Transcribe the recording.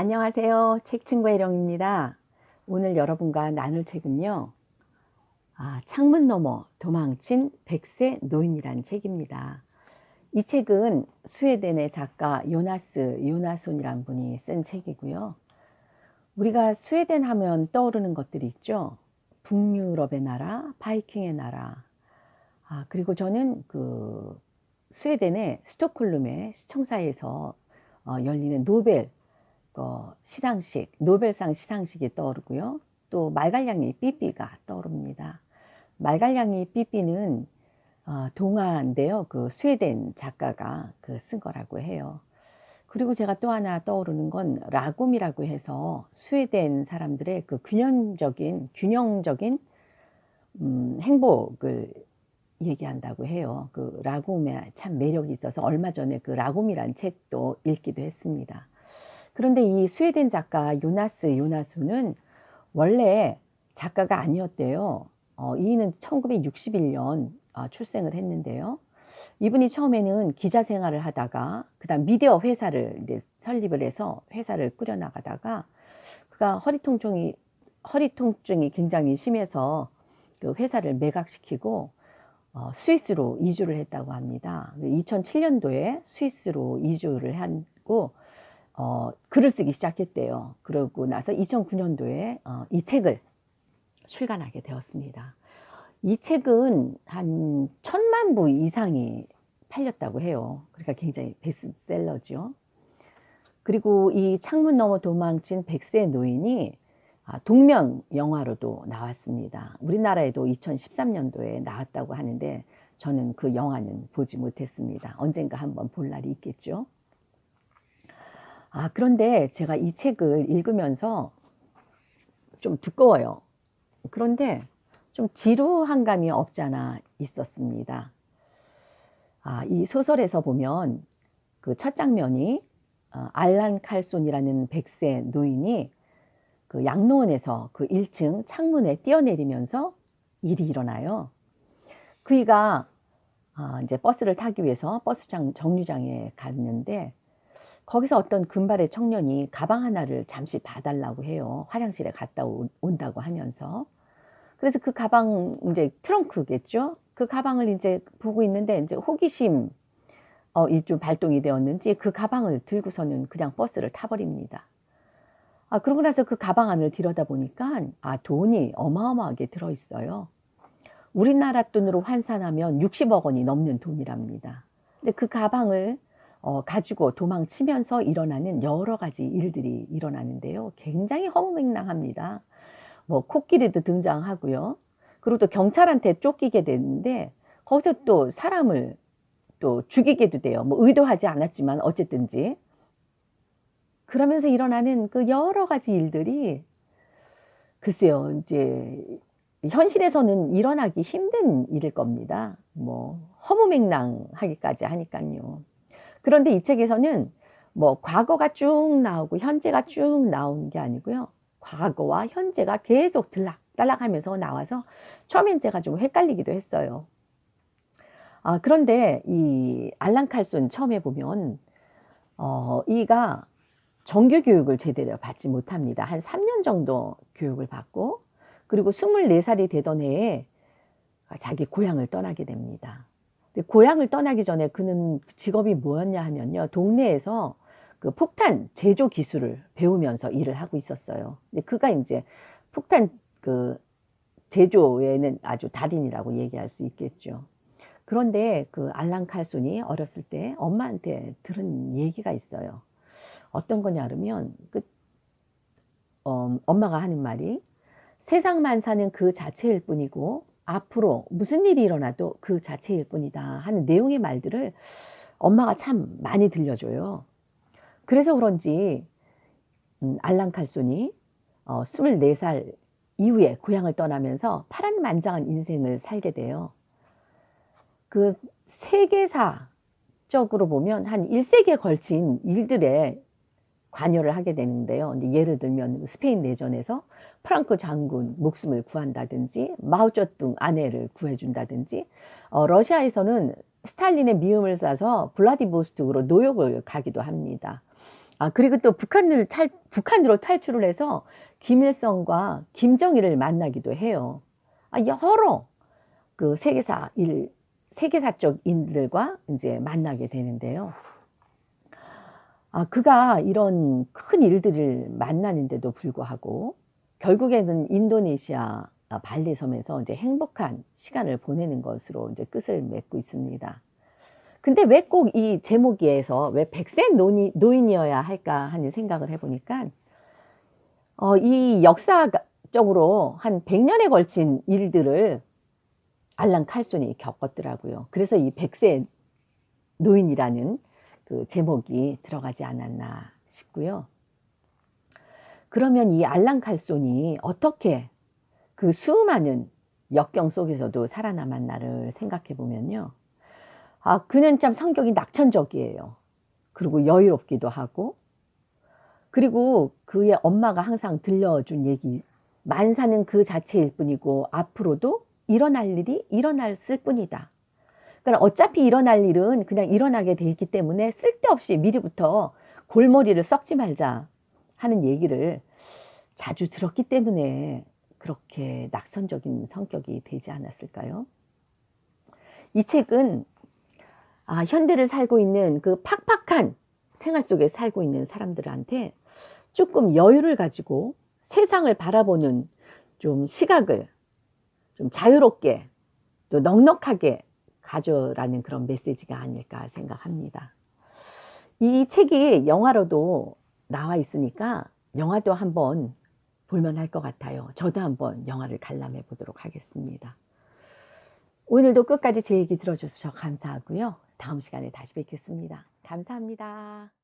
안녕하세요. 책친구 혜령입니다. 오늘 여러분과 나눌 책은요. 아, 창문 너머 도망친 백세 노인이라는 책입니다. 이 책은 스웨덴의 작가 요나스 요나손이란 분이 쓴 책이고요. 우리가 스웨덴 하면 떠오르는 것들이 있죠. 북유럽의 나라, 바이킹의 나라. 아, 그리고 저는 그 스웨덴의 스톡홀름의 시청사에서 어, 열리는 노벨 어, 시상식, 노벨상 시상식이 떠오르고요. 또 말갈량이 삐삐가 떠오릅니다. 말갈량이 삐삐는 어, 동화인데요. 그 스웨덴 작가가 그 쓴 거라고 해요. 그리고 제가 또 하나 떠오르는 건 라곰이라고 해서 스웨덴 사람들의 그 균형적인 균형적인 음, 행복을 얘기한다고 해요. 그 라곰에 참 매력이 있어서 얼마 전에 그 라곰이란 책도 읽기도 했습니다. 그런데 이 스웨덴 작가 요나스 요나수는 원래 작가가 아니었대요. 어, 이는 1961년 어, 출생을 했는데요. 이분이 처음에는 기자 생활을 하다가 그다음 미디어 회사를 이제 설립을 해서 회사를 꾸려 나가다가 그가 허리 통증이 허리 통증이 굉장히 심해서 그 회사를 매각시키고 어, 스위스로 이주를 했다고 합니다. 2007년도에 스위스로 이주를 하고 어, 글을 쓰기 시작했대요. 그러고 나서 2009년도에 어, 이 책을 출간하게 되었습니다. 이 책은 한 천만 부 이상이 팔렸다고 해요. 그러니까 굉장히 베스트셀러죠. 그리고 이 창문 너머 도망친 백세 노인이 아, 동명 영화로도 나왔습니다. 우리나라에도 2013년도에 나왔다고 하는데 저는 그 영화는 보지 못했습니다. 언젠가 한번 볼 날이 있겠죠. 아, 그런데 제가 이 책을 읽으면서 좀 두꺼워요. 그런데 좀 지루한 감이 없잖아 있었습니다. 아, 이 소설에서 보면 그 첫 장면이 어, 알란 칼손이라는 백세 노인이 그 양로원에서 그 1층 창문에 뛰어내리면서 일이 일어나요. 그이가 아, 이제 버스를 타기 위해서 버스장 정류장에 갔는데 거기서 어떤 금발의 청년이 가방 하나를 잠시 봐달라고 해요. 화장실에 갔다 온다고 하면서. 그래서 그 가방 이제 트렁크겠죠. 그 가방을 이제 보고 있는데 이제 호기심 어, 이좀 발동이 되었는지 그 가방을 들고서는 그냥 버스를 타버립니다. 아, 그러고 나서 그 가방 안을 들여다 보니까 아, 돈이 어마어마하게 들어 있어요. 우리나라 돈으로 환산하면 60억 원이 넘는 돈이랍니다. 근데 그 가방을 어, 가지고 도망치면서 일어나는 여러 가지 일들이 일어나는데요. 굉장히 허무맹랑합니다. 뭐 코끼리도 등장하고요. 그리고 또 경찰한테 쫓기게 되는데 거기서 또 사람을 또 죽이게도 돼요. 뭐 의도하지 않았지만 어쨌든지 그러면서 일어나는 그 여러 가지 일들이 글쎄요, 이제 현실에서는 일어나기 힘든 일일 겁니다. 뭐 허무맹랑하기까지 하니까요. 그런데 이 책에서는 뭐 과거가 쭉 나오고 현재가 쭉 나오는 게 아니고요. 과거와 현재가 계속 들락달락 하면서 나와서 처음엔 제가 좀 헷갈리기도 했어요. 아, 그런데 이 알란 칼손 처음에 보면 어, 이가 정규 교육을 제대로 받지 못합니다. 한 3년 정도 교육을 받고 그리고 24살이 되던 해에 자기 고향을 떠나게 됩니다. 고향을 떠나기 전에 그는 직업이 뭐였냐 하면요. 동네에서 그 폭탄 제조 기술을 배우면서 일을 하고 있었어요. 근데 그가 이제 폭탄 그 제조에는 아주 달인이라고 얘기할 수 있겠죠. 그런데 그 알란 칼손이 어렸을 때 엄마한테 들은 얘기가 있어요. 어떤 거냐 그러면 그 어, 엄마가 하는 말이 세상만 사는 그 자체일 뿐이고 앞으로 무슨 일이 일어나도 그 자체일 뿐이다 하는 내용의 말들을 엄마가 참 많이 들려줘요. 그래서 그런지 음, 알란 칼손이 어, 24살 이후에 고향을 떠나면서 파란만장한 인생을 살게 돼요. 그 세계사적으로 보면 한 1세기에 걸친 일들에 관여를 하게 되는데요. 예를 들면 스페인 내전에서 프랑크 장군 목숨을 구한다든지 마오쩌둥 아내를 구해준다든지 어, 러시아에서는 스탈린의 미움을 사서 블라디보스톡으로 노역을 가기도 합니다. 아, 그리고 또 북한을 탈, 북한으로 탈출을 해서 김일성과 김정일을 만나기도 해요. 아, 여러 그 세계사 일, 세계사적 인들과 이제 만나게 되는데요. 아, 그가 이런 큰 일들을 만나는데도 불구하고 결국에는 인도네시아 아, 발리 섬에서 이제 행복한 시간을 보내는 것으로 이제 끝을 맺고 있습니다. 근데 왜 꼭 이 제목에서 왜 백세 노니, 노인이어야 할까 하는 생각을 해보니까 어, 이 역사적으로 한 100년에 걸친 일들을 알랑 칼손이 겪었더라고요. 그래서 이 백세 노인이라는 그 제목이 들어가지 않았나 싶고요. 그러면 이 알랑 칼손이 어떻게 그 수많은 역경 속에서도 살아남았나를 생각해 보면요. 아, 그는 참 성격이 낙천적이에요. 그리고 여유롭기도 하고, 그리고 그의 엄마가 항상 들려준 얘기, 만사는 그 자체일 뿐이고, 앞으로도 일어날 일이 일어났을 뿐이다. 그러니까 어차피 일어날 일은 그냥 일어나게 돼 있기 때문에 쓸데없이 미리부터 골머리를 썩지 말자 하는 얘기를 자주 들었기 때문에 그렇게 낙선적인 성격이 되지 않았을까요? 이 책은 아, 현대를 살고 있는 그 팍팍한 생활 속에 살고 있는 사람들한테 조금 여유를 가지고 세상을 바라보는 좀 시각을 좀 자유롭게 또 넉넉하게 가져라는 그런 메시지가 아닐까 생각합니다. 이 책이 영화로도 나와 있으니까 영화도 한번 볼만 할 것 같아요. 저도 한번 영화를 관람해 보도록 하겠습니다. 오늘도 끝까지 제 얘기 들어주셔서 감사하고요. 다음 시간에 다시 뵙겠습니다. 감사합니다.